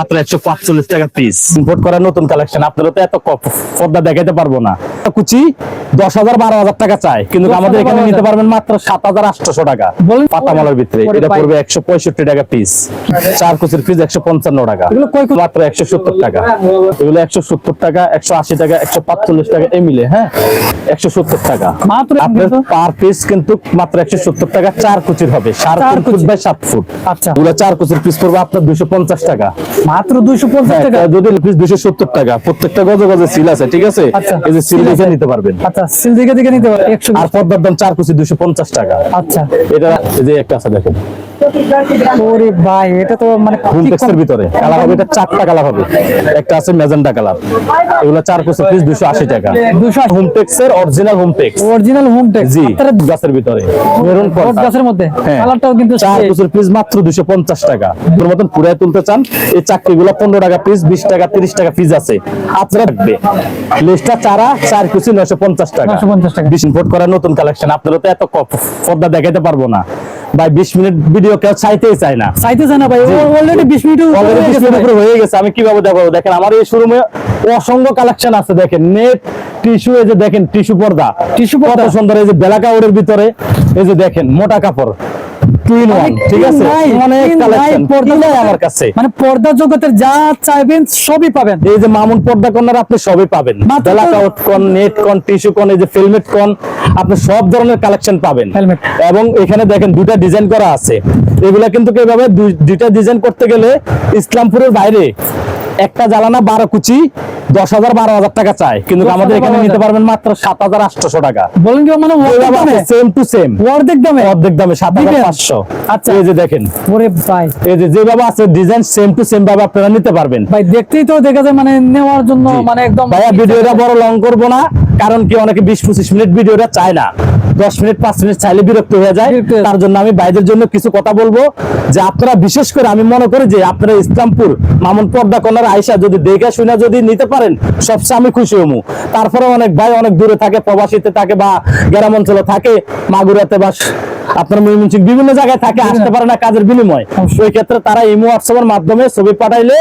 মাত্র একশো পাঁচচল্লিশ টাকা পিস ইম্পোর্ট করা নতুন কালেকশন আপনারা তো এত পর্দা দেখাতে পারব না। কুচি দশ হাজার বারো হাজার টাকা চাই কিন্তু আমাদের এখানে নিতে পারবেন মাত্র সাত হাজার আটশো টাকা। পাতামালার ভিতরে। এটা পড়বে একশো পঁয়ষট্টি টাকা পিস চার কুচির পিস একশো পঞ্চান্ন টাকা? মাত্র একশো সত্তর টাকা। এগুলো একশো সত্তর টাকা একশো আশি টাকা একশো পাঁচচল্লিশ টাকা এই মিলে হ্যাঁ? একশো সত্তর টাকা। মাত্র আপনার পার পিস কিন্তু মাত্র একশো সত্তর টাকা চার কুচির হবে। সাড়ে চার ফুট বাই সাত ফুট। আচ্ছা। এগুলো চার কুচির পিস পড়বে আপনার দুশো পঞ্চাশ টাকা। মাত্র দুইশো পঞ্চাশ হ্যাঁ, টাকা? যদি পিস দুশো সত্তর টাকা। প্রত্যেকটা গজে গজে সিল আছে ঠিক আছে? আচ্ছা। এই যে সিল দেখে নিতে পারবেন। আচ্ছা সিল দেখে দেখে নিতে পারবেন। একশো আর পদ্মার দাম চার কুচি দুশো পঞ্চাশ টাকা। আচ্ছা। এটা যে একটা আছে দেখেন। ওরে ভাই এটা তো মানে টেক্সের ভিতরে। কালার হবে এটা চারটা কালার হবে। একটা আছে কালার এগুলো চার কুচি পিস দুশো আশি টাকা। 280 home টেক্সের original home tex original home tex জি গাছের ভিতরে। মেরুন গাছের মধ্যে। হ্যাঁ। কালারটাও কিন্তু চার। বছর পিস মাত্র দুশো পঞ্চাশ টাকা। তোর মতন পুরাই তুলতে চান এই চাকরি গুলো পনেরো টাকা পিস বিশ টাকা তিরিশ টাকা পিস আছে। আপনারা রাখবে লেসটা চারা চার নয়শো পঞ্চাশ টাকা। 950 টাকা। বিশ ইম্পোর্ট করা নতুন কালেকশন আপনারা তো এত পর্দা দেখাতে পারব না। ভাই বিশ মিনিট ভিডিও কেউ চাইতেই চাই না। চাইতে চায় না ভাই অলরেডি বিশ মিনিট অলরেডি বিশ মিনিট হয়ে গেছে আমি কীভাবে দেখাবো? দেখেন আমার এই শোরুমে অসংখ্য কালেকশন আছে দেখেন। নেট টিস্যু এই যে দেখেন টিস্যু পর্দা। টিস্যু পর্দা। সুন্দর এই যে বেলা কাপড়ের ভিতরে এই যে দেখেন মোটা কাপড়। টু ইন ওয়ান ঠিক আছে? অনেক কালেকশন পর্দা পর্দা আমার কাছে। মানে পর্দা জগতের যা চাইবেন সবই পাবেন। এই যে মামুন পর্দা কর্নার আপনি সবই পাবেন। মাত্র বেলা কন নেট কন টিস্যু কন এই যে ফিলমেট কন আপনি সব ধরনের কালেকশন পাবেন। এবং এখানে দেখেন দুটা ডিজাইন করা আছে। এগুলা কিন্তু কীভাবে দুইটা ডিজাইন করতে গেলে ইসলামপুরের বাইরে একটা জ্বালানা বারো কুচি দশ হাজার বারো হাজার টাকা চাই। কিন্তু আমাদের এখানে নিতে পারবেন মাত্র সাত হাজার আটশো টাকা। বলেন কি মানে সেম টু সেম অর্ধেক দামে? অর্ধেক দামে সাত হাজার পাঁচশো। আচ্ছা। এই যে দেখেন। ওরে ভাই। এই যে যেভাবে আছে ডিজাইন সেম টু সেম ভাবে আপনারা নিতে পারবেন। ভাই দেখতেই তো দেখা যায় মানে নেওয়ার জন্য মানে একদম ভাইয়া ভিডিওটা বড় লং করব না কারণ কি অনেকে বিশ পঁচিশ মিনিট ভিডিওটা চায় না। দশ মিনিট পাঁচ মিনিট চাইলে বিরক্ত হয়ে যায়। তার জন্য আমি ভাইদের জন্য কিছু কথা বলব। যে আপনারা বিশেষ করে আমি মনে করি যে আপনারা ইসলামপুর মামুন পর্দা কর্নার আইসা যদি দেখে শুনে যদি নিতে পারেন সবচেয়ে আমি খুশি হমু। তারপরে অনেক ভাই অনেক দূরে থাকে প্রবাসীতে থাকে বা গ্রাম অঞ্চলে থাকে মাগুরাতে বা আপনার ময়মনসিংহ বিভিন্ন জায়গায় থাকে আসতে পারে না কাজের বিনিময়। ওই ক্ষেত্রে তারা ইমো হোয়াটসঅ্যাপের মাধ্যমে ছবি পাঠাইলে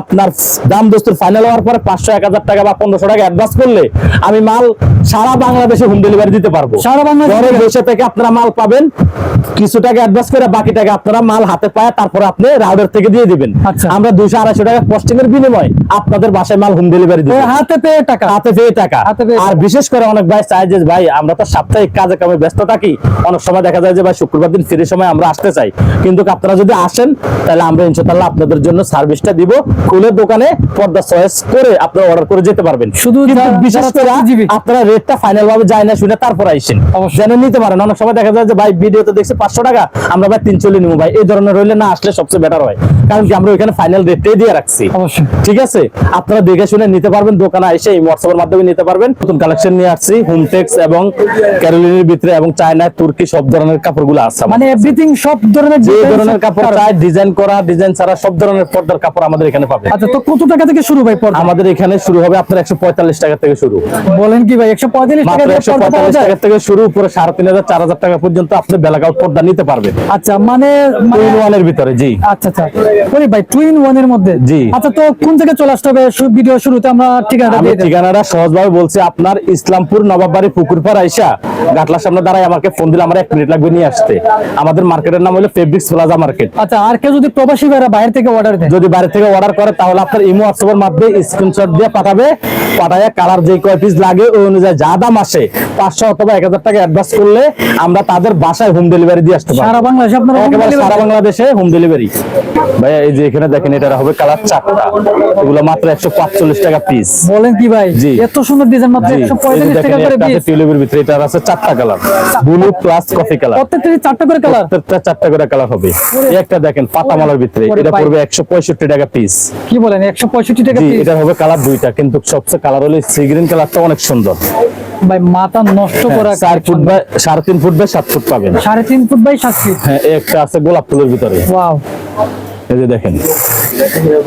আপনার দাম দোস্তুর ফাইনাল হওয়ার পরে পাঁচশো এক হাজার টাকা বা পনেরোশো টাকা অ্যাডভান্স করলে আমি মাল সারা বাংলাদেশে হোম ডেলিভারি দিতে পারব। সারা ঘরে বসে থেকে আপনারা মাল পাবেন। কিছু টাকা অ্যাডভান্স করে বাকি টাকা আপনারা মাল হাতে পায় তারপরে আপনি রাউডার থেকে দিয়ে দিবেন। আচ্ছা। আমরা দুইশো আড়াইশো টাকা কস্টিং এর বিনিময় আপনাদের বাসায় মাল হোম ডেলিভারি ওই হাতে পেয়ে টাকা। হাতে পেয়ে টাকা। আর বিশেষ করে অনেক ভাই চায় যে ভাই আমরা তো সাপ্তাহিক কাজে কামে ব্যস্ত থাকি। অনেক সময় দেখা যায় যে ভাই শুক্রবার দিন ফ্রি সময় আমরা আসতে চাই। কিন্তু আপনারা যদি আসেন তাহলে আমরা ইনশাআল্লাহ আপনাদের জন্য সার্ভিসটা দিব। খুলে দোকানে পর্দা চয়েস করে আপনারা অর্ডার করে যেতে পারবেন। শুধু বিশেষ করে আপনারা রেটটা ফাইনাল ভাবে যায় না শুনে তারপর আইসেন। যেন নিতে পারেন। অনেক সময় দেখা যায় যে ভাই ভিডিওতে দেখছি পাঁচশো টাকা আমরা ভাই তিন নিবো ভাই। এই ধরনের রইলে না আসলে সবচেয়ে বেটার হয়। কারণ কি আমরা ওইখানে ফাইনাল রেটটাই দিয়ে রাখছি। ঠিক আছে? আপনারা দেখে শুনে নিতে পারবেন দোকানে এসে এই হোয়াটসঅ্যাপের মাধ্যমে নিতে পারবেন। নতুন কালেকশন নিয়ে আসছি হোমটেক্স এবং ক্যারোলিনের ভিতরে এবং চায়না তুর্কি সব ধরনের কাপড়গুলো আছে। মানে এভরিথিং সব ধরনের যে ধরনের কাপড়। চাই ডিজাইন করা ডিজাইন ছাড়া সব ধরনের পর্দার কাপড় আমাদের এখানে পাবে আচ্ছা তো কত টাকা থেকে শুরু ভাই পর্দা? আমাদের এখানে শুরু হবে আপনার একশো পঁয়তাল্লিশ টাকা থেকে শুরু। বলেন কি ভাই একশো পঁয়তাল্লিশ টাকা মাত্র দিয়ে একশো পর্দা পাওয়া পঁয়তাল্লিশ যায়? টাকা থেকে শুরু উপরে সাড়ে তিন হাজার চার হাজার টাকা পর্যন্ত আপনি বেলাকাউট পর্দা নিতে পারবেন। আচ্ছা মানে মানে টু ওয়ানের ভিতরে জি। আচ্ছা আচ্ছা। ভাই টুইন ওয়ানের মধ্যে? জি। আচ্ছা তো কোন জায়গায় চলে আসতে হবে? ভিডিও শুরুতে আমরা ঠিকানাটা দিয়ে ঠিকানাটা সহজভাবে বলছি আপনার ইসলামপুর নবাববাড়ি পুকুরপাড় আইসা গাটলার সামনে দাঁড়ায় আমাকে ফোন দিলে আমার এক মিনিট লাগবে নিয়ে আসতে। আমাদের মার্কেটের নাম হলো ফেব্রিক্স প্লাজা মার্কেট আচ্ছা আর কেউ যদি প্রবাসী ভাইরা বাইরে থেকে অর্ডার দেয়? যদি বাইরে থেকে অর্ডার করে তাহলে আপনার ইমো হোয়াটসঅ্যাপের মাধ্যমে স্ক্রিনশট দিয়ে পাঠাবে পাঠায় কালার যে কয় পিস লাগে ওই অনুযায়ী যা দাম আসে পাঁচশো অথবা এক হাজার টাকা অ্যাডভান্স করলে আমরা তাদের বাসায় হোম ডেলিভারি দিয়ে আসতে পারি সারা বাংলাদেশে আপনারা একেবারে সারা বাংলাদেশে হোম ডেলিভারি ভাইয়া এই যে এখানে দেখেন এটা হবে কালার চারটা। এগুলো মাত্র একশো পাঁচচল্লিশ টাকা পিস বলেন কি ভাই? এত সুন্দর ডিজাইন মাত্র জি, একশো এই যে পঁয়তাল্লিশ দেখেন টাকা করে পিস টিউলিপের ভিতরে এটার আছে চারটা colour blue plus coffee colour প্রত্যেকটা চারটা করে কালার প্রত্যেকটা চারটা করে কালার হবে। এই একটা দেখেন পাতামালার ভিতরে এটা পড়বে একশো পঁয়ষট্টি টাকা পিস কি বলেন একশো পঁয়ষট্টি টাকা পিস এটা হবে কালার দুইটা কিন্তু সবচেয়ে কালার হলো সি গ্রিন কালারটা অনেক সুন্দর। ভাই মাথা নষ্ট করা হ্যাঁ, চার ফুট বাই সাড়ে তিন ফুট বাই সাত ফুট পাবেন। সাড়ে তিন ফুট বাই সাত ফুট। হ্যাঁ একটা আছে গোলাপ ফুলের ভিতরে। ওয়াও। এই যে দেখেন।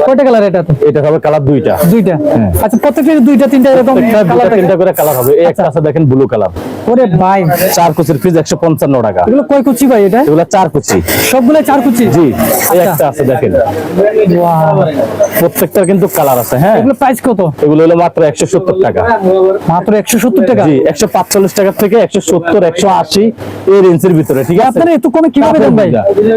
কয়টা কালার এটা তো? এটা হবে কালার দুইটা। দুইটা? হ্যাঁ। আচ্ছা প্রত্যেকটা দুইটা তিনটা এরকম কালার তিনটা করে কালার হবে। এই একটা আছে দেখেন ব্লু কালার ওরে ভাই। চার কুচির একশো পঞ্চান্ন টাকা। এগুলো কয় কুচি ভাই এটা? এগুলো চার কুচি। সবগুলো চার কুচি? জি এই আচ্ছা। একটা আছে দেখেন. প্রত্যেকটার কিন্তু কালার আছে হ্যাঁ। এগুলো প্রাইস কত? এগুলো হলো মাত্র একশো সত্তর টাকা। মাত্র একশো সত্তর টাকা? জি একশো পাঁচচল্লিশ টাকা থেকে একশো সত্তর একশো আশি এই রেঞ্জের ভিতরে ঠিক আছে? আপনারা এত কমে কীভাবে দেন ভাই?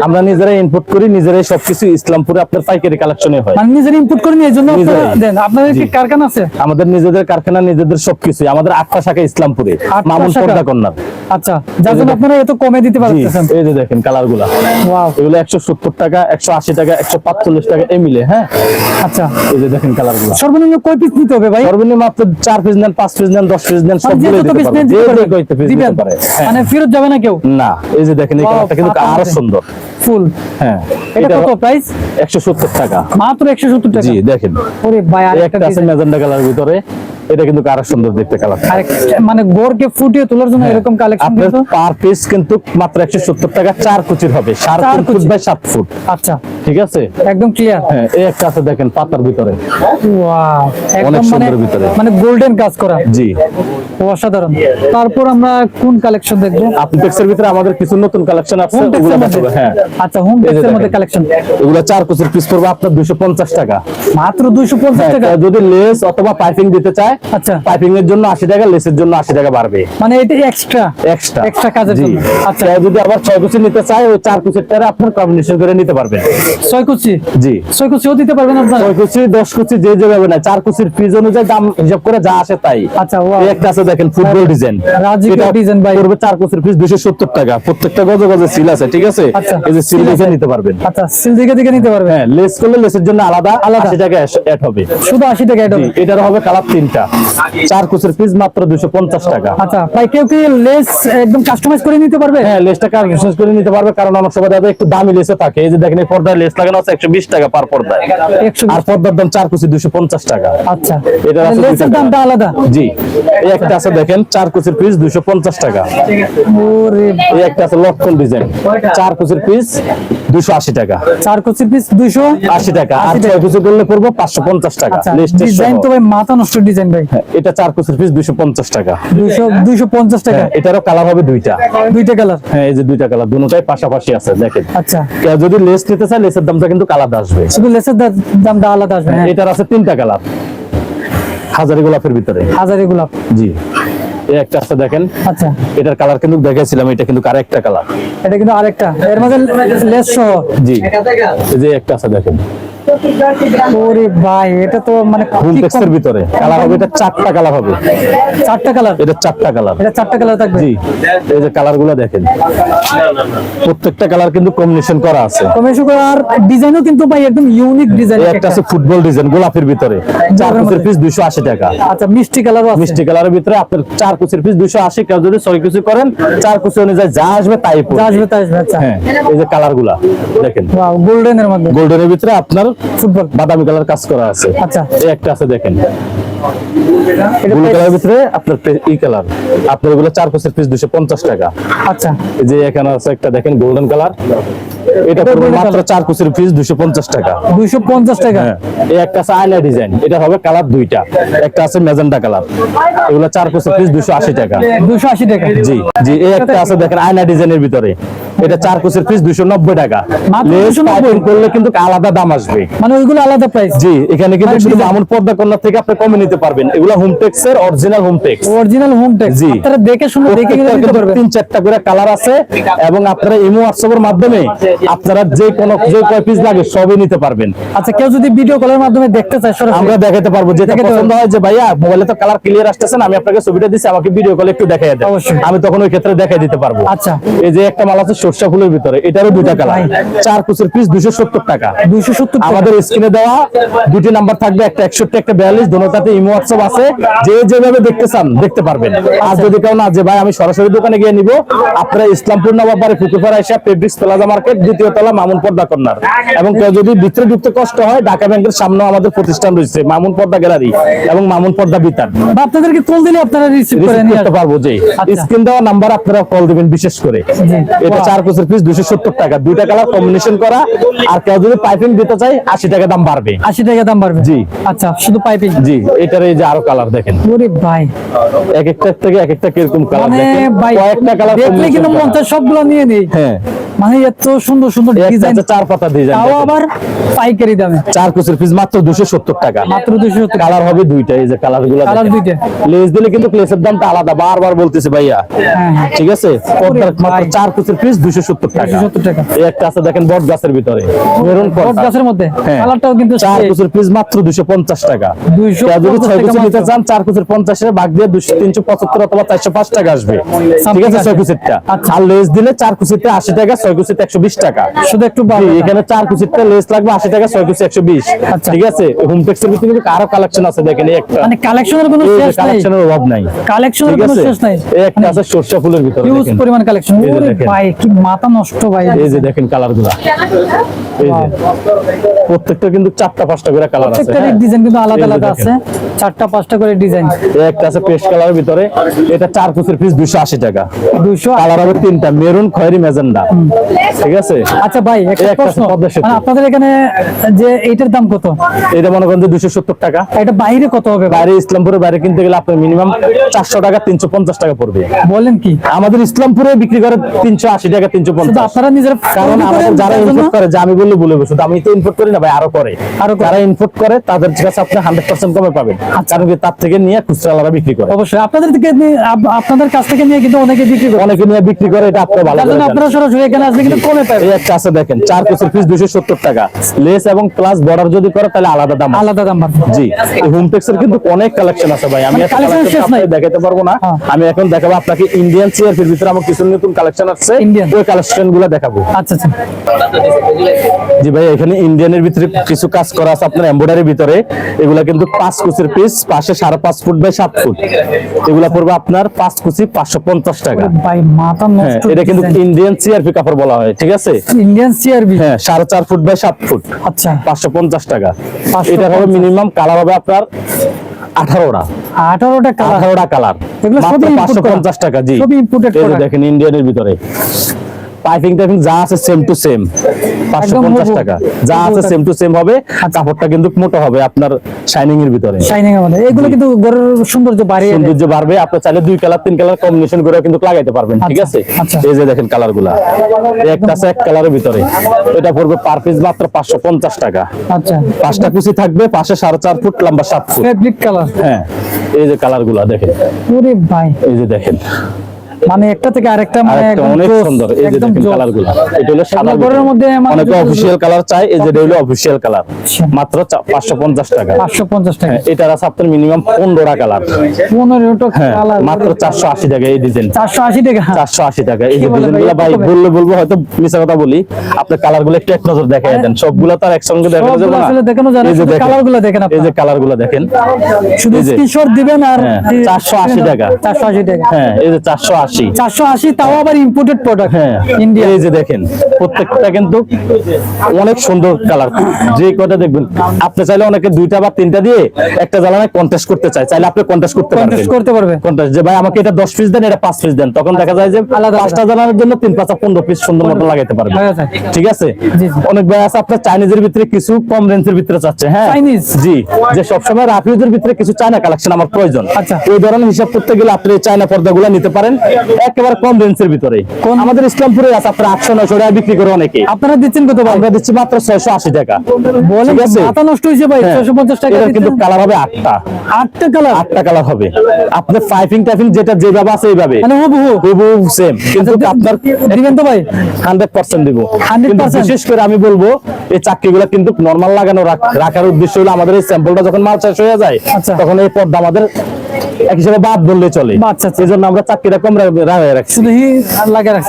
আমরা নিজেরাই ইনপুট করি নিজেরাই সবকিছু ইসলামপুরে আপনার পাইকারি কালেকশনে হয়। মানে নিজের ইনপুট করেন এই জন্য আপনারা দেন। আপনাদের কি কারখানা আছে? আমাদের নিজেদের কারখানা নিজেদের সবকিছু আমাদের আটটা শাখা ইসলামপুরে। মামুন পর্দা কন্যার। আচ্ছা যার জন্য আপনারা এত কমে দিতে পারতেছেন। এই যে দেখেন কালারগুলা ওয়াও। এগুলো একশো সত্তর টাকা একশো আশি টাকা একশো পাঁচচল্লিশ টাকা এ মিলে হ্যাঁ? আচ্ছা। এই যে দেখেন কালারগুলা সর্বনিম্ন কয় পিস নিতে হবে ভাই? সর্বনিম্ন মাত্র চার পিস নেন পাঁচ পিস নেন দশ পিস নেন মানে যে দিতে পিস পারবেন। যে দিতে যে পারবেন। কয়টা piece দিবেন। দিতে পারে হ্যাঁ। মানে ফেরত যাবে না কেউ? না এই যে দেখেন এই কালারটা কিন্তু আরও সুন্দর। ফুল। হ্যাঁ। এটা কত প্রাইস একশো সত্তর টাকা। মাত্র একশো সত্তর টাকা? জি দেখেন। ওরে ভাই আরেকটা আছে ম্যাজেন্ডা কালার ভিতরে। এটা কিন্তু আরও সুন্দর দেখতে কালার মানে গোরকে ফুটিয়ে তোলার জন্য এরকম কালেকশন কিন্তু? পার পিস কিন্তু মাত্র একশো সত্তর টাকা চার কুচির হবে। সাত ফুট বাই সাত ফুট। আচ্ছা। ঠিক আছে? একদম ক্লিয়ার হ্যাঁ এই একটা আছে দেখেন পাতার ভিতরে। ওয়াও একদম মানে সুন্দর ভিতরে। মানে গোল্ডেন কাজ করা। জি। অসাধারণ। তারপর আমরা কোন কালেকশন দেখব? আপনিটেক্সের ভিতরে আমাদের কিছু নতুন কালেকশন আছে ওগুলো দেখাবো হ্যাঁ। আচ্ছা হোম টেক্সের মধ্যে কালেকশন এগুলো চার কুচির পিস পড়বে আপনার দুইশো পঞ্চাশ টাকা। মাত্র দুইশো পঞ্চাশ হ্যাঁ, টাকা? যদি লেস অথবা পাইপিং দিতে চায় আচ্ছা। পাইপিং এর জন্য আশি টাকা লেসের জন্য আশি টাকা বাড়বে। মানে এটা এক্সট্রা এক্সট্রা Extra কাজের জন্য। আচ্ছা। যদি আবার ছয় কুচি নিতে চায় ওই চার কুচির টাকা আপনার কম্বিনেশন করে নিতে পারবেন ছয় কুচি? জি। ছয় কুচিও দিতে পারবেন আপনারা? ছয় কুচি দশ কুচি যে যেভাবে না চার কুচির পিস অনুযায়ী দাম হিসাব করে যা আসে তাই। আচ্ছা একটা আছে দেখেন ফুটবল ডিজাইন। রাজকীয় design ভাই। পড়বে চার কুচির পিস দুশো টাকা। প্রত্যেকটা গজে গজে সিল আছে ঠিক আছে? আচ্ছা। এই যে সিল দেখে নিতে পারবেন। আচ্ছা সিল দিকে দিকে নিতে পারবেন? হ্যাঁ লেস করলে লেসের জন্য আলাদা আলাদা। আশি টাকা অ্যাড হবে। শুধু আশি টাকা এটা জি, এটার হবে কালার তিনটা। চার কুচির পিস মাত্র দুশো পঞ্চাশ টাকা। আচ্ছা ভাই কেউ কি লেস একদম কাস্টমাইজ করে নিতে পারবে? হ্যাঁ লেসটা কালেকশন করে নিতে পারবে কারণ আমার সবাই দাদা একটু দামি লেসে থাকে। এই যে দেখেন এই পর্দায় লেস লাগানো আছে একশো বিশ টাকা পার পর্দায় আর পর্দার দাম চার কুচি দুশো পঞ্চাশ টাকা। আচ্ছা। এটা আছে লেসের দামটা আলাদা? জি। এই একটা আছে দেখেন চার কুচির পিস দুশো পঞ্চাশ টাকা। ওরে এই একটা আছে লক্ষণ ডিজাইন চার কুচির পিস দুশো আশি টাকা। চার কুচির পিস দুইশো আশি টাকা। আর ছয় কুচি করলে পড়ব পাঁচশো পঞ্চাশ টাকা। আচ্ছা ডিজাইন তো ভাই মাথা নষ্ট ডিজাইন ভাই। হ্যাঁ, এটা চার কুচির পিস দুশো পঞ্চাশ টাকা। দুইশো দুইশো পঞ্চাশ টাকা। হ্যাঁ, এটারও কালার হবে দুইটা। দুইটা কালার হ্যাঁ এই যে দুইটা কালার দুটোটাই পাশাপাশি আছে দেখেন। আচ্ছা। যদি লেস নিতে চায় লেসের দামটা কিন্তু আলাদা আসবে। শুধু লেসের দামটা আলাদা আসবে হ্যাঁ। এটার আছে তিনটা কালার হাজারি গোলাপের ভিতরে। হাজারি গোলাপ। জি। এই একটা আছে দেখেন। আচ্ছা। এটার কালার কিন্তু দেখাইছিলাম এটা কিন্তু আরেকটা কালার এটা কিন্তু আরেকটা। এর মাঝে লেস সহ। জি। এই যে একটা আছে দেখেন। ওরে ভাই এটা তো মানে হোম টেক্সের ভিতরে। কালার হবে এটা চারটা কালার হবে। চারটা কালার এটা চারটা কালার এটা চারটা কালার থাকবে? জি। এই যে কালারগুলো দেখেন। প্রত্যেকটা কালার কিন্তু কম্বিনেশন করা আছে। আর ডিজাইনও কিন্তু ভাই একদম ইউনিক ডিজাইন একটা আছে ফুটবল ডিজাইন গোলাপের ভিতরে। চার কুচির। পিস দুইশো আশি টাকা। আচ্ছা মিষ্টি কালারও আছে। মিষ্টি কালারের ভিতরে আপনার চার কুচির পিস দুইশো আশি কেউ যদি ছয় কুচি করেন চার কুচি অনুযায়ী যা আসবে তাই পড়বে। যা আসবে তাই আসবে আচ্ছা। হ্যাঁ এই যে কালারগুলা দেখেন। গোল্ডেনের মধ্যে। গোল্ডেনের ভিতরে আপনার ফুটবল? বাদামি কালার কাজ করা আছে। আচ্ছা। এই একটা আছে দেখেন। ব্লু price- ভিতরে আপনার ই কালার। আপনার এগুলো চার কুচির পিস দুশো পঞ্চাশ টাকা। আচ্ছা। এই যে এখানে আছে একটা দেখেন গোল্ডেন কালার এটা পড়বে মাত্র চার কুচির পিস দুশো পঞ্চাশ টাকা। দুইশো পঞ্চাশ টাকা? এই একটা আছে আয়না ডিজাইন। এটা হবে কালার দুইটা। একটা আছে মেজেন্ডা কালার। এগুলো চার কুচির পিস দুশো আশি টাকা। দুইশো আশি টাকা। জি জি এই একটা আছে দেখেন আয়না ডিজাইনের ভিতরে। এটা চার কুচির পিস দুশো নব্বই টাকা। মাত্র লেস 290 পাইপিং করলে কিন্তু আলাদা দাম আসবে। মানে ওইগুলো আলাদা প্রাইস জি এখানে কিন্তু মানে আমন পর্দা কন্যা থেকে আপনি কমে নিতে পারবেন। এগুলো হোমটেক্স এর original home tex original home tex জি। আপনারা দেখে শুনে দেখে কিনে নিতে পারবেন। তিন চারটা করে কালার আছে এবং আপনারা ইমো হোয়াটসঅ্যাপের মাধ্যমে আপনারা যে কোন যে কয় পিস লাগে সবই নিতে পারবেন। আচ্ছা কেউ যদি ভিডিও কলের মাধ্যমে দেখতে চায় সরাসরি আমরা দেখাতে পারব যেটা পছন্দ হয় যে ভাইয়া মোবাইলে তো কালার ক্লিয়ার আসতেছে না, আমি আপনাকে ছবিটা দিচ্ছি আমাকে ভিডিও কলে একটু দেখাই দেন। আমি তখন ওই ক্ষেত্রে দেখাই দিতে পারব। আচ্ছা। এই যে একটা মাল আছে সরষা ফুলের ভিতরে এটারও দুইটা কালার চার কুচের পিস দুশো সত্তর টাকা। দুইশো সত্তর আমাদের স্ক্রিনে দেওয়া দুটি নাম্বার থাকবে একটা একষট্টি একটা বিয়াল্লিশ দোনোটাতে ইমো হোয়াটসঅ্যাপ আছে। যে যেভাবে দেখতে চান দেখতে পারবেন। আর যদি কেউ না যে ভাই আমি সরাসরি দোকানে গিয়ে নিব। আপনারা ইসলামপুর নবাবারে পুকুরপাড়া এসে ফেব্রিক্স প্লাজা মার্কেট দ্বিতীয় তলা মামুন পর্দা কর্নার। এবং কেউ যদি ভিতরে ঢুকতে কষ্ট হয় ঢাকা ব্যাংকের সামনে আমাদের প্রতিষ্ঠান রয়েছে মামুন পর্দা গ্যালারি এবং মামুন পর্দা বিতান। আপনাদেরকে কল দিলে আপনারা রিসিভ করে করতে পারব যে আচ্ছা। স্ক্রিন দেওয়া নাম্বার আপনারা কল দিবেন বিশেষ করে। এটা চার কোচের পিস দুশো সত্তর টাকা। দুইটা কালার কম্বিনেশন করা। আর কেউ যদি পাইপিং দিতে চাই আশি টাকা দাম বাড়বে। আশি টাকা দাম বাড়বে? জি। আচ্ছা শুধু পাইপিং? জি এটার এই যে আরও কালার দেখেন। ওরে ভাই। এক একটা থেকে এক একটা কীরকম কালার মানে দেখেন। কয়েকটা কালার দেখলে কিন্তু মন চায় সবগুলো নিয়ে নেই। হ্যাঁ। মানে এত সুন্দর সুন্দর ডিজাইন চার পাতা ডিজাইন তাও আবার পাইকারি দামে। চার কুচের পিস মাত্র দুশো সত্তর টাকা। মাত্র দুশো কালার হবে দুইটা এই যে কালারগুলো কালার দুইটা। লেস দিলে কিন্তু প্লেসের দামটা আলাদা বারবার বলতেছে ভাইয়া। হ্যাঁ হ্যাঁ। ঠিক আছে? পদ্মার মাত্র চার কুচের পিস দুশো সত্তর টাকা। 270 টাকা। এই একটা আছে দেখেন বট গাছের ভিতরে। মেরুন বট গাছের মধ্যে? হ্যাঁ। কালারটাও কিন্তু চার। কুচের পিস মাত্র দুশো পঞ্চাশ টাকা। 250 কেউ যদি ছয় কুচি নিতে চান চার কুচের পঞ্চাশের ভাগ দিয়ে দুশো তিনশো পঁচাত্তর অথবা চারশো পাঁচ টাকা আসবে। ঠিক আছে আসবে। ছয় কুচিরটা। আচ্ছা। আর লেস দিলে চার কুচিতে আশি টাকা ছয় কুচিতে একশো বিশ টাকা। শুধু একটু এখানে চার কুচিতে লেস লাগবে আশি টাকা ছয় কুচি একশো বিশ। আচ্ছা। ঠিক আছে? ভিতরে কিন্তু আরও কালেকশন আছে দেখেন একটা। মানে কালেকশনের কোনো শেষ নাই? কালেকশনের অভাব নাই। কালেকশনের কোনো শেষ নাই? একটা আছে সরষা ফুলের ভিতরে দেখেন। পরিমাণ কালেকশন। ভাই কি মাথা নষ্ট ভাই। এই যে দেখেন কালারগুলা এই যে। প্রত্যেকটা কিন্তু চারটা পাঁচটা করে কালার আছে প্রত্যেকটার হ্যাঁ। ডিজাইন কিন্তু আলাদা আলাদা আছে। চারটা পাঁচটা করে ডিজাইন একটা আছে পেস্ট কালারের ভিতরে। এটা চার কুচির পিস দুশো আশি টাকা। দুইশো কালার হবে তিনটা মেরুন খয়েরি মেজেন্ডা। ঠিক আছে? আচ্ছা ভাই একটা প্রশ্ন। মানে আপনাদের এখানে যে এইটার দাম কত? এটা মনে করেন যে টাকা। এটা বাইরে কত হবে বাইরে ইসলামপুরে বাইরে কিনতে গেলে আপনার মিনিমাম চারশো টাকা তিনশো পঞ্চাশ টাকা পড়বে। বলেন কি? আমাদের ইসলামপুরে বিক্রি করে তিনশো আশি টাকা আপনারা নিজেরা কারণ আমাদের যারা তার করে যে আমি বললে বলে শুধু আমি তো করি না ভাই আরও করে। আরও যারা করে তাদের কাছে আপনি হান্ড্রেড পার্সেন্ট কমে পাবেন। কারণ কি তার থেকে নিয়ে খুচরা বিক্রি করে। অবশ্যই। আপনাদের থেকে আপনাদের কাছ থেকে নিয়ে কিন্তু অনেকে বিক্রি করে। অনেকে নিয়ে বিক্রি করে এটা আপনি ভালো। আপনারা সরাসরি এখানে আসলে কিন্তু কমে পাবেন এই একটা আছে দেখেন চার কুচির পিস দুশো টাকা। লেস এবং প্লাস বর্ডার যদি করে তাহলে আলাদা দাম আলাদা দাম বাড়বে। জি হোমটেক্স এর কিন্তু অনেক কালেকশন আছে ভাই। আমি মানে এত collection collection শেষ নাই। দেখাতে পারব না। হ্যাঁ। আমি এখন দেখাবো আপনাকে ইন্ডিয়ান সিআরপির ভিতরে আমার কিছু নতুন কালেকশন আসছে ওই কালেকশন দেখাবো। আচ্ছা আচ্ছা। জি ভাই এখানে ইন্ডিয়ানের ভিতরে কিছু কাজ করা আছে আপনার এমব্রয়ডারির ভিতরে। এগুলা কিন্তু পাঁচ কুচির পিস পাশে সাড়ে পাঁচ ফুট বাই সাত ফুট। এগুলা পড়বে আপনার পাঁচ কুচি পাঁচশো পঞ্চাশ টাকা। হ্যাঁ এটা কিন্তু ইন্ডিয়ান কাপড় বলা হয় ঠিক আছে? ইন্ডিয়ান সিআরবি হ্যাঁ সাড়ে চার ফুট বাই সাত ফুট। আচ্ছা। পাঁচশো পঞ্চাশ টাকা। 550 এটা হবে মিনিমাম কালার হবে আপনার আঠারোটা। আঠারোটা কালার আঠারোটা কালার এগুলো পাঁচশো। পঞ্চাশ টাকা জি। দেখেন ইন্ডিয়ানের ভিতরে। পাইপিং টাইপিং যা আছে সেম টু সেম পাঁচশো একদম পঞ্চাশ হুবহু। টাকা। যা আছে সেম টু সেম হবে কাপড়টা কিন্তু মোটা হবে আপনার শাইনিং এর ভিতরে। শাইনিং এর মধ্যে। এগুলো কিন্তু গরুর সৌন্দর্য বাড়িয়ে সৌন্দর্য বাড়বে আপনি চাইলে দুই কালার তিন কালার কম্বিনেশন করে কিন্তু লাগাইতে পারবেন ঠিক আচ্ছা, আছে? আচ্ছা। এই যে দেখেন একটা আছে এক কালারের ভিতরে। এটা পড়বে পার পিস মাত্র পাঁচশো পঞ্চাশ টাকা। আচ্ছা। পাঁচটা কুচি থাকবে পাশে সাড়ে চার ফুট লম্বা সাত ফুট। ফেব্রিক কালার হ্যাঁ এই যে কালারগুলা দেখেন। ওরে ভাই। এই যে দেখেন। মানে একটা থেকে আরেকটা মানে অনেক সুন্দর। এই যে দেখেন জোস। কালারগুলা এটা হলো সাদা ঘরের মধ্যে অনেকে অফিসিয়াল কালার চাই এই যে এটা হলো অফিসিয়াল কালার আচ্ছা। মাত্র পাঁচশো পঞ্চাশ টাকা। পাঁচশো পঞ্চাশ টাকা। হ্যাঁ এটার আছে আপনার মিনিমাম পনেরোটা কালার পনেরোটা হ্যাঁ কালার মাত্র চারশো আশি টাকা এই ডিজাইন চারশো আশি টাকা? চারশো আশি টাকা। এই যে বলে ডিজাইন ভাই? বললে বলব হয়তো মিশা কথা বলি। আপনার কালারগুলো একটু এক নজর দেখাই দেন। সবগুলো তো আর একসঙ্গে দেখানো যাবে না। দেখানো না, এই যে দেখেন। কালারগুলো দেখেন এই যে আপনারা। কালারগুলো দেখেন। শুধু স্ক্রিনশট দিবেন আর হ্যাঁ, 480 টাকা। চারশো আশি টাকা। হ্যাঁ এই যে চারশো আশি। চারশো আশি তাও আবার ইম্পোর্টেড প্রোডাক্ট হ্যাঁ ইন্ডিয়া এই যে দেখেন প্রত্যেকটা কিন্তু অনেক সুন্দর কালার যে কটা দেখবেন আপনি চাইলে অনেকে দুইটা বা তিনটা দিয়ে একটা জ্বালানায় কন্টেস্ট করতে চায়। চাইলে আপনি কন্টেস্ট করতে পারবেন। কন্টেস্ট করতে পারবে। কন্টেস্ট যে ভাই আমাকে এটা দশ পিস দেন এটা পিস দেন। তখন দেখা যায় যে পাঁচটা জ্বালানোর জন্য তিন পিস সুন্দর মতো লাগাইতে যায়। ঠিক আছে। অনেক ভাই আছে আপনার চাইনিজের ভিতরে কিছু কম রেঞ্জের ভিতরে চাচ্ছে হ্যাঁ? জি যে সবসময় রাফিউজের ভিতরে কিছু চায়না কালেকশন আমার প্রয়োজন। আচ্ছা। ওই ধরনের হিসাব করতে গেলে আপনি এই চায়না পর্দাগুলো নিতে পারেন। একেবারে কম রেঞ্জের ভিতরে। কোন- আমাদের ইসলামপুরে আছে আপনার আটশো নয়শো টাকা বিক্রি করে অনেকে। আপনারা দিচ্ছেন কত আমরা দিচ্ছি মাত্র ছয়শো আশি টাকা। আছে? মাথা নষ্ট হয়েছে ভাই হ্যাঁ। ছয়শো পঞ্চাশ টাকা কিন্তু কালার হবে আটটা। আটটা কালার আটটা কালার হবে। আপনার পাইপিং টাইপিং যেটা যেভাবে আছে এইভাবে। মানে হুবহু? হুবহু সেম কিন্তু আচ্ছা, আপনার দিবেন তো ভাই? হান্ড্রেড পার্সেন্ট দিব। 100% কিন্তু বিশেষ করে আমি বলব এই চাকরিগুলো কিন্তু নর্মাল লাগানো রাখার উদ্দেশ্য হলো আমাদের এই স্যাম্পলটা যখন মাল শেষ হয়ে যায় আচ্ছা। তখন এই পর্দা আমাদের এক হিসেবে বাদ বললে চলে। এই জন্য আমরা চাকরিটা কম রাখছি।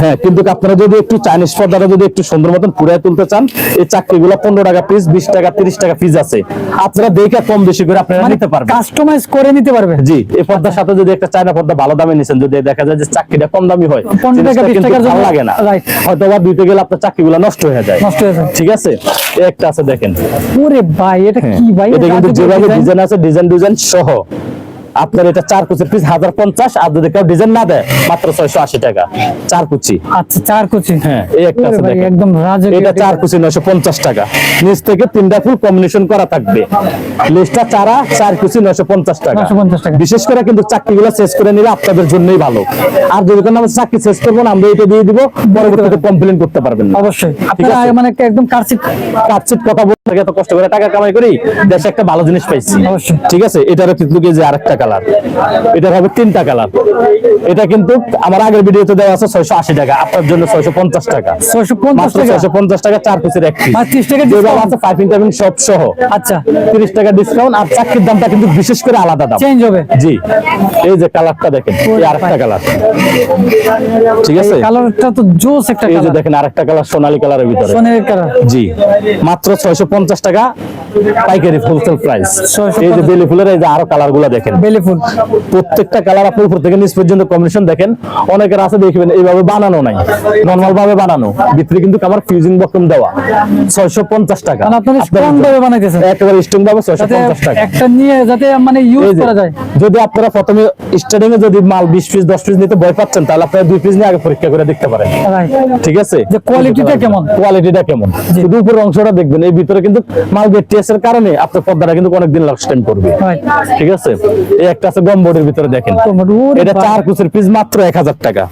হ্যাঁ কিন্তু আপনারা যদি একটু চাইনিজ পর্দাটা যদি একটু সুন্দর মতন পুরাই তুলতে চান এই চাকরিগুলো পনেরো টাকা পিস বিশ টাকা তিরিশ টাকা পিস আছে। আপনারা দেখে কম বেশি করে আপনারা মানে নিতে পারবেন। কাস্টমাইজ করে নিতে পারবে জি এই পর্দার সাথে যদি একটা চায়না পর্দা ভালো দামে নিছেন যদি দেখা যায় যে চাকরিটা কম দামি হয় 15 টাকা, জিনিসটা 20 কিন্তু টাকার জন্য- লাগে না। হয়তো বা দুইতে গেলে আপনার চাকরিগুলো নষ্ট হয়ে যায়। নষ্ট হয়ে যায়। ঠিক আছে? একটা আছে দেখেন। ওরে ভাই এটা কি ভাই? হ্যাঁ। এটা কিন্তু যেভাবে ডিজাইন আছে ডিজাইন ডিজাইন সহ। আপনার এটা চার কুচির পিস হাজার পঞ্চাশ আর যদি কেউ ডিজাইন না দেয় মাত্র ছয়শো আশি টাকা। চার কুচি। আচ্ছা চার কুচি। হ্যাঁ এই একটা আছে একদম এটা চার কুচি নয়শো পঞ্চাশ টাকা। নিচ থেকে তিনটা ফুল কম্বিনেশন করা থাকবে। লিস্টটা চারা চার কুচি নয়শো পঞ্চাশ টাকা। বিশেষ করে কিন্তু চাকরিগুলো শেষ করে নিলে আপনাদের জন্যই ভালো। আর যদি কোনো আমরা চাকরি শেষ করব না আমরা এটা দিয়ে দিব পরবর্তীতে কমপ্লেন করতে পারবেন না। অবশ্যই। ঠিক আপনারা আছে। মানে একদম কাটছিট কথা বলতে এত কষ্ট করে টাকা কামাই করি দেশে একটা ভালো জিনিস পাইছি। অবশ্যই। ঠিক আছে? এটার কিন্তু যে আরেকটা কালার। এটার হবে তিনটা কালার। এটা কিন্তু আমার আগের ভিডিওতে দেওয়া আছে ছয়শো আশি টাকা আপনার জন্য ছয়শো পঞ্চাশ টাকা। ছয়শো পঞ্চাশ টাকা? ছয়শো পঞ্চাশ টাকা চার পিসের এক পিস 30 টাকা যেভাবে আছে পাইপিং টাইপিং সব সহ। আচ্ছা। তিরিশ টাকা ডিসকাউন্ট আর চাকরির দামটা কিন্তু বিশেষ করে আলাদা দাম। চেঞ্জ হবে? জি। এই যে কালারটা দেখেন এই আরেকটা কালার। ঠিক আছে? কালারটা তো জোস একটা এই যে দেখেন আরেকটা কালার সোনালী কালারের ভিতরে। সোনের কালার। জি। মাত্র ছয়শো পঞ্চাশ টাকা পাইকারি হোলসেল প্রাইস এই যে বেলি ফুলের এই যে আরও কালারগুলা দেখেন বেলি ফুল প্রত্যেকটা কালার আপনি উপর থেকে নিচ পর্যন্ত কম্বিনেশন দেখেন অনেকের আছে দেখবেন এইভাবে বানানো নাই। নর্মাল ভাবে বানানো ভিতরে কিন্তু আমার ফিউজিং বক্রম দেওয়া। ছয়শো পঞ্চাশ টাকা। মানে আপনারা স্ট্রং ভাবে বানাইতেছেন। একেবারে স্ট্রং ভাবে ছয়শো যাতে পঞ্চাশ টাকা। একটা নিয়ে যাতে মানে ইউজ করা যায়। যদি আপনারা প্রথমে স্টার্টিং এ যদি মাল বিশ পিস দশ পিস নিতে ভয় পাচ্ছেন তাহলে আপনারা দুই পিস নিয়ে আগে পরীক্ষা করে দেখতে পারেন। ঠিক আছে? যে কোয়ালিটিটা কেমন? কোয়ালিটিটা কেমন? শুধু উপরের অংশটা দেখবেন এই ভিতরে কিন্তু মাল এর কারণে আপনার পর্দাটা কিন্তু অনেকদিন লাস্ট টাইম করবে। ঠিক আছে? একটা আছে গম্বরের ভিতরে দেখেন গম্বর, ওরে এটা বাবা। চার কুচের পিস মাত্র এক হাজার টাকা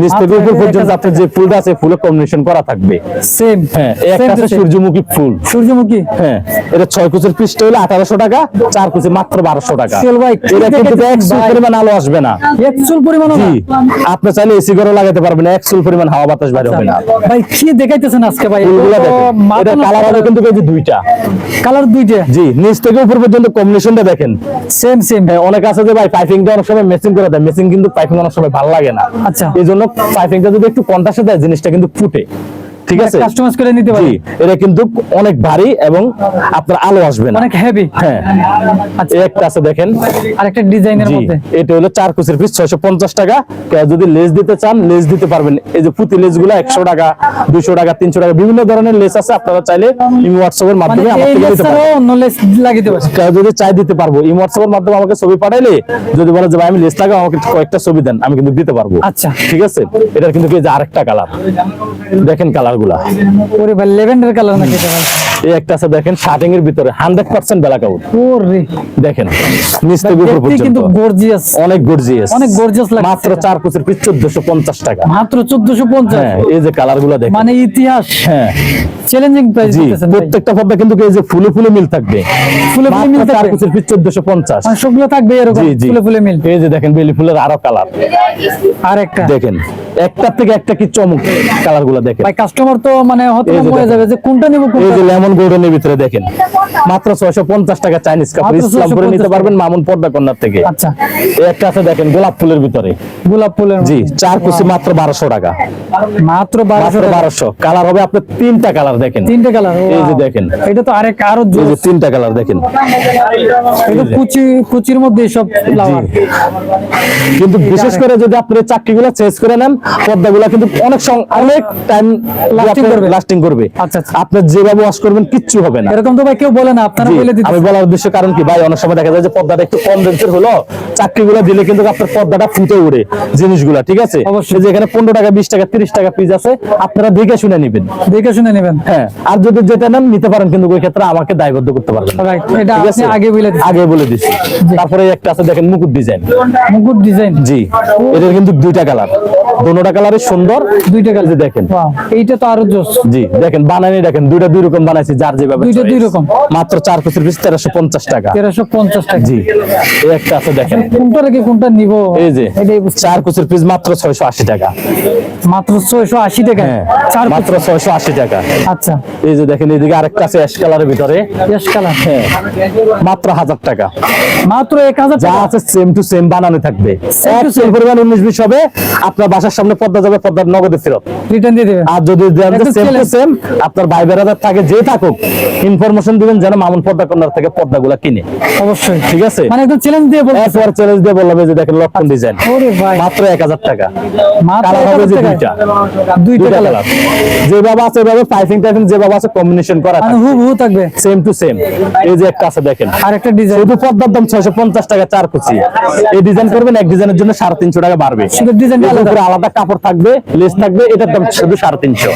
নিচ থেকে উপর পর্যন্ত আপনার যে ফুলটা আছে ফুলে কম্বিনেশন করা থাকবে। সেম হ্যাঁ একটা আছে সূর্যমুখী ফুল। সূর্যমুখী? হ্যাঁ এটা ছয় কুচের হলো আঠারোশো টাকা চার কুচি মাত্র বারোশো টাকা। চল ভাই, এটা কিন্তু এক সুল পরিমাণ আলো আসবে না। পরিমাণ আপনি চাইলে এসি লাগাতে পারবেন এক পরিমাণ হাওয়া বাতাস বাইরে হবে না। ভাই কি দেখাইতেছেন আজকে ভাই? এটা কালার হবে কিন্তু এই যে দুইটা। কালার দুইটা? জি নিচ থেকে উপর পর্যন্ত কম্বিনেশনটা দেখেন। সেম সেম হ্যাঁ, অনেক আছে যে ভাই পাইপিংটা অনেক সময় মেসিং করে দেয়। মেসিং কিন্তু পাইপিং অনেক সময় ভালো লাগে না। আচ্ছা। এই জন্য পাইপিংটা যদি একটু কন্ট্রাস্টে দেয় জিনিসটা কিন্তু ফুটে ঠিক আছে? কাস্টমাইজ করে নিতে পারি। এটা কিন্তু অনেক ভারী এবং আপনার আলো আসবে না। অনেক হেভি হ্যাঁ। আচ্ছা। একটা আছে দেখেন। আরেকটা ডিজাইনের মধ্যে। এটা হলো চার কুচির পিস ছয়শো পঞ্চাশ টাকা। কেউ যদি লেস দিতে চান লেস দিতে পারবেন। এই যে প্রতি লেসগুলো একশো টাকা দুইশো টাকা তিনশো টাকা বিভিন্ন ধরনের লেস আছে। আপনারা চাইলে ইমো হোয়াটসঅ্যাপের মানে মাধ্যমে আমার এই থেকে নিতে অন্য লেস লাগিতে পারে। কেউ যদি চাই দিতে পারব ইমো হোয়াটসঅ্যাপের মাধ্যমে আমাকে ছবি পাঠাইলে যদি বলে যে ভাই আমি লেস লাগাও আমাকে কয়েকটা ছবি দেন আমি কিন্তু দিতে পারব। আচ্ছা। ঠিক আছে? এটার কিন্তু এই যে আরেকটা কালার দেখেন কালার গুলা ওরে ভাই লেভেন্ডার কালার নাকি এটা ভাই এই একটা আছে দেখেন শার্টিং এর ভিতরে হান্ড্রেড পার্সেন্ট ব্ল্যাক আউট ওরে। দেখেন নিচ থেকে উপর দেখতে কিন্তু গর্জিয়াস অনেক গর্জিয়াস অনেক gorgeous লাগছে মাত্র এটা। চার কুচির পিস চোদ্দশো পঞ্চাশ টাকা। মাত্র চোদ্দশো পঞ্চাশ? হ্যাঁ এই যে কালারগুলা দেখেন। মানে ইতিহাস। হ্যাঁ। চ্যালেঞ্জিং প্রাইস দিতেছেন প্রত্যেকটা পর্দা কিন্তু এই যে ফুলে ফুলে মিল থাকবে। ফুলে ফুলে মিল থাকবে? কুচির পিস চোদ্দশো পঞ্চাশ। মানে সবগুলো থাকবে এরকম ফুলে ফুলে মিল। এই যে দেখেন বেলি ফুলের আরও কালার আর একটা দেখেন একটার থেকে একটা কি চমক? কালারগুলা দেখেন। ভাই কাস্টমার তো মানে মরে যাবে যে কোনটা নিব এই কোনটা যে লেমন গোল্ডেনের ভিতরে দেখেন মাত্র ছয়শো পঞ্চাশ টাকা চাইনিজ কাপড় মাত্র ইসলাম করে নিতে পারবেন মামুন পর্দা কন্যার থেকে। আচ্ছা। একটা আছে দেখেন গোলাপ ফুলের ভিতরে। গোলাপ ফুলের জি চার কুচি মাত্র বারোশো টাকা। মাত্র বারোশো বারোশো। কালার হবে আপনার তিনটা কালার দেখেন। তিনটে কালার এই যে দেখেন। এটা তো আরেক আরও তিনটা কালার দেখেন। এটা কুচি কুচির মধ্যে সব ফ্লাওয়ার কিন্তু বিশেষ করে যদি আপনি চাকরিগুলো চেঞ্জ করে নেন পর্দাগুলো কিন্তু অনেক অনেক টাইম Lasting করবে। লাস্টিং করবে। আচ্ছা, আচ্ছা। আপনি যেভাবে ওয়াশ করবেন কিচ্ছু হবে না। এরকম তো ভাই কেউ বলে না আপনারা বলে দিতে আমি বলার উদ্দেশ্য কারণ কি ভাই? অনেক সময় দেখা যায় যে পর্দাটা একটু কম রেঞ্জের হলো চাকরিগুলো দিলে কিন্তু আপনার পর্দাটা ফুটে উড়ে জিনিসগুলা ঠিক আছে? অবশ্যই। যে এখানে পনেরো টাকা বিশ টাকা তিরিশ টাকা পিস আছে আপনারা দেখে শুনে নিবেন। দেখে শুনে নেবেন। হ্যাঁ আর যদি যেটা নেন নিতে পারেন কিন্তু ওই ক্ষেত্রে আমাকে দায়বদ্ধ করতে পারবেন রাইট এটা আপনি আগে বলে আগে বলে দিচ্ছি। তারপরে একটা আছে দেখেন মুকুট ডিজাইন মুকুট ডিজাইন জি এটার কিন্তু দুইটা কালার দোনোটা কালারই সুন্দর। দুইটা কালার দেখেন। এইটা তো আরও জোস। জি দেখেন বানানি দেখেন দুইটা দুই রকম বানাইছি। যার যেভাবে দুইটা দুই রকম। মাত্র চার পিসের পিস তেরোশো পঞ্চাশ টাকা। তেরোশো পঞ্চাশ টাকা। জি এই একটা আছে দেখেন। কোনটা রেখে কোনটা নিব? এই যে চার কুচির পিস মাত্র ছয়শো আশি টাকা। মাত্র ছয়শো আশি টাকা? হ্যাঁ চার মাত্র ছয়শো আশি টাকা। আচ্ছা। এই যে দেখেন এইদিকে আরেকটা আছে অ্যাশ কালারের ভিতরে। বেশ কালার হ্যাঁ মাত্র হাজার টাকা। মাত্র এক হাজার যা আছে সেম টু সেম বানানো থাকবে। সেম পরিমাণ হবে আপনার বাসার সামনে পর্দা যাবে পর্দার নগদে ফেরত। রিটার্ন দিয়ে দেবেন আর যদি দেন সেম টু সেম আপনার ভাই বেড়াদার থাকে যে থাকুক ইনফরমেশন দিবেন যেন মামুন পর্দা কর্নার থেকে পর্দাগুলা কিনে। অবশ্যই। ঠিক আছে? মানে একদম চ্যালেঞ্জ দিয়ে বলতে এরপর চ্যালেঞ্জ দিয়ে বললাম যে দেখেন লক্ষণ ডিজাইন ওরে ভাই। মাত্র টাকা। মাত্র হবে যে দুইটা। দুইটা দুইটা কালার কালার যেভাবে আছে এভাবে পাইপিং টাইপিং যেভাবে আছে কম্বিনেশন করা মানে থাকবে। সেম টু সেম এই যে একটা আছে দেখেন। আর একটা ডিজাইন শুধু পর্দার দাম ছয়শো পঞ্চাশ টাকা চার কুচি। এই ডিজাইন করবেন এক ডিজাইনের জন্য সাড়ে তিনশো টাকা বাড়বে। ডিজাইনটা আলাদা? কাপড় থাকবে লেস থাকবে এটার দাম শুধু সাড়ে তিনশো।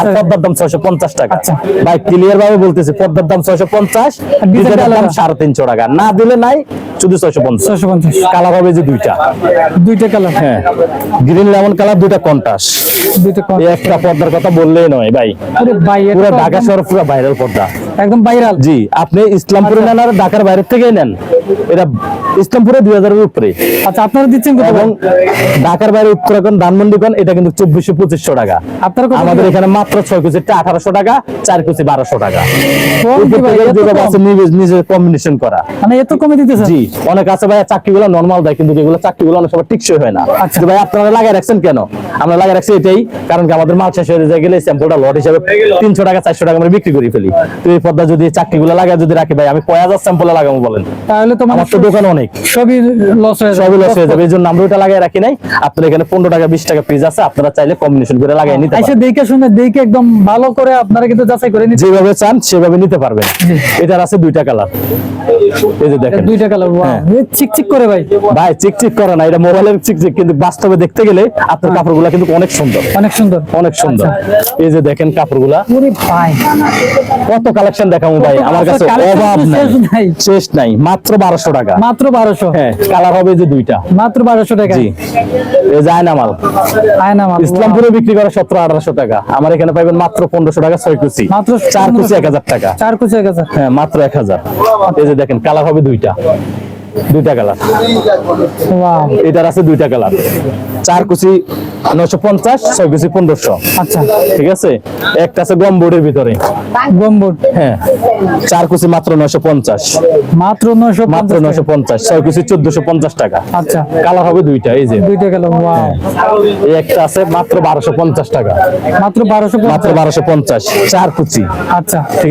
আর পদ্মার দাম ছয়শো পঞ্চাশ টাকা। আচ্ছা। ভাই ক্লিয়ার ভাবে বলতেছি পদ্মার দাম ছয়শো পঞ্চাশ ডিজাইনের দাম সাড়ে তিনশো টাকা। না দিলে নাই শুধু ছয়শো পঞ্চাশ। ছয়শো পঞ্চাশ। কালার হবে যে দুইটা। দুইটা কালার হ্যাঁ। গ্রিন লেমন কালার দুইটা কন্টাস দুইটা কম এই একটা পর্দার কথা বললেই নয় ভাই। পুরো ঢাকা শহর পুরো ভাইরাল পর্দা একদম ভাইরাল জি আপনি ইসলামপুরে নেন আর ঢাকার বাইরে থেকে নেন। এটা ইসলামপুরে দুই হাজারের উপরে। আচ্ছা আপনারা দিচ্ছেন এবং ঢাকার বাইরে উত্তরাখণ্ড ধানমন্ডি কোন এটা কিন্তু চব্বিশশো পঁচিশশো টাকা। আপনারা আমাদের এখানে মাত্র ছয় কুচিটা আঠারোশো টাকা চার কুচি বারোশো টাকা। নিজের কম্বিনেশন করা। মানে এত কমে দিতেছেন? জি অনেক আছে ভাই চাকরি গুলো নর্মাল দেয় কিন্তু যেগুলো চাকরি গুলো অনেক সময় টিকসই হয় না। আচ্ছা। ভাই আপনারা লাগাই রাখছেন কেন? আমরা লাগাই রাখছি এটাই কারণ কি আমাদের মাল শেষ হয়ে যায় গেলে স্যাম্পলটা লট হিসাবে তিনশো টাকা চারশো টাকা আমরা বিক্রি করে ফেলি। তো এই পদ্মা যদি চাকরি গুলো লাগাই যদি রাখি ভাই আমি কয় হাজার স্যাম্পল লাগাবো বলেন? তাহলে তো আমার তো দোকান অনেক। সবই লস হয়ে যাবে। সবই লস হয়ে যাবে এই জন্য আমরা ওটা লাগাই রাখি নাই। আপনার এখানে পনেরো টাকা বিশ টাকা পিস আছে আপনারা চাইলে কম্বিনেশন করে লাগাই নিতে আইসা পারেন। দেখে শুনে দেখে একদম ভালো করে আপনারা কিন্তু যাচাই করে নিতে যেভাবে চান সেভাবে নিতে পারবেন। এটার আছে দুইটা কালার এই যে দেখেন। দুইটা কালার হ্যাঁ। চিকচিক করে ভাই। ভাই চিকচিক করে না এটা মোবাইলের চিকচিক কিন্তু বাস্তবে দেখতে গেলে আপনার কাপড়গুলা কিন্তু অনেক সুন্দর। অনেক সুন্দর। অনেক সুন্দর। এই যে দেখেন কাপড়গুলা। কত কালেকশন দেখাবো ভাই আমার কাছে অভাব নাই। শেষ নাই। মাত্র বারোশো টাকা। মাত্র বারোশো। হ্যাঁ কালার হবে যে দুইটা। মাত্র বারোশো টাকা। জি। এ যায় না মাল আয়না মাল ইসলামপুরে বিক্রি করে সতেরো আঠারোশো টাকা। আমার এখানে পাইবেন মাত্র পনেরোশো টাকা ছয় কুচি। মাত্র চার কুচি এক হাজার টাকা। চার কুচি এক হাজার। হ্যাঁ মাত্র এক হাজার। এই যে দেখেন কালার হবে দুইটা। দুইটা কালার। এটার আছে দুইটা কালার। চার কুচি নয়শো পঞ্চাশ ছয় কুচি পনেরোশো। আচ্ছা। ঠিক আছে? একটা আছে গমবোর্ডের ভিতরে। গম্বুর হ্যাঁ। চার কুচি মাত্র নয়শো পঞ্চাশ। মাত্র নয়শো মাত্র নয়শো পঞ্চাশ ছয় কুচি চোদ্দশো পঞ্চাশ টাকা। আচ্ছা। কালার হবে দুইটা এই যে। দুইটা গেল ওয়াও এই একটা আছে মাত্র বারোশো পঞ্চাশ টাকা। মাত্র বারোশো মাত্র বারোশো পঞ্চাশ চার কুচি। আচ্ছা। ঠিক আছে